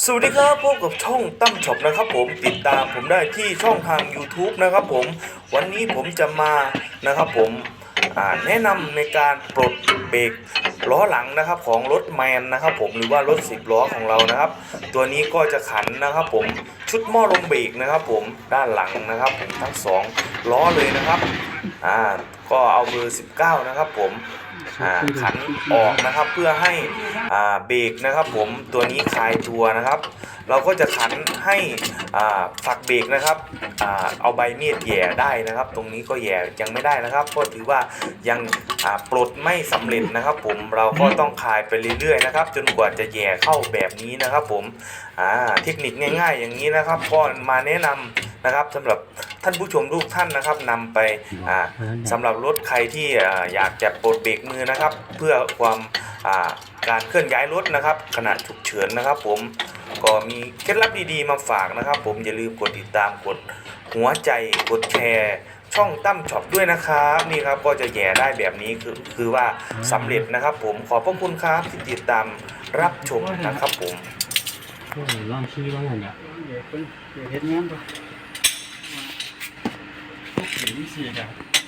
สวัสดีครับพบกับช่องตั้มช็อปนะครับผมติดตามผมได้ที่ช่องทาง YouTube นะครับผมวันนี้ผมจะมานะครับผมแนะนำในการปลดเบรกล้อหลังนะครับของรถแมนนะครับผมหรือว่ารถสิบล้อของเรานะครับ ตัวนี้ก็จะขันนะครับผมชุดหม้อลมเบรกนะครับผมด้านหลังนะครับผมทั้งสองล้อเลยนะครับอ่า ก็เอาเบอร์19 นะครับผมอ่าขันออกนะครับเพื่อให้อ่าเบรกนะครับ ผมตัวนี้คลายตัวนะครับ เราก็จะขันให้อ่าฝักเบรกนะครับอ่าเอาใบมีดแหย่ได้นะครับ ตรงนี้ก็แหย่ยังไม่ได้นะครับ ก็ถือว่ายังอ่าปลดไม่สำเร็จนะครับ ผมเราก็ต้องคลายไปเรื่อยๆนะครับ จนกว่าจะแหย่เข้าแบบนี้นะครับ ผมอ่าเทคนิคง่าย ๆ อย่างนี้นะครับก็มาแนะนำนะครับสำหรับ ท่านผู้ชมทุกท่านนะครับนำไปอ่าสำหรับรถใครที่อยากจะปลดเบรกมือนะครับ เพื่อความการเคลื่อนย้ายรถนะครับ ขณะฉุกเฉินนะครับ ผมก็มีเคล็ดลับดีๆมาฝากนะครับ ผมอย่าลืมกดติดตามกดหัวใจกดแชร์ช่องตั้มช็อปด้วยนะครับนี่ครับก็จะแย่ได้แบบนี้คือคือว่าสำเร็จนะครับ ผมขอบพระคุณครับที่ติดตามรับชมนะครับ ผมโอ้ยลองชี้ว่าไงเนี่ยเดี๋ยวเพิ่นเดี๋ยวเฮ็ดงานบ่พ วกผีนี่สิจ้ะ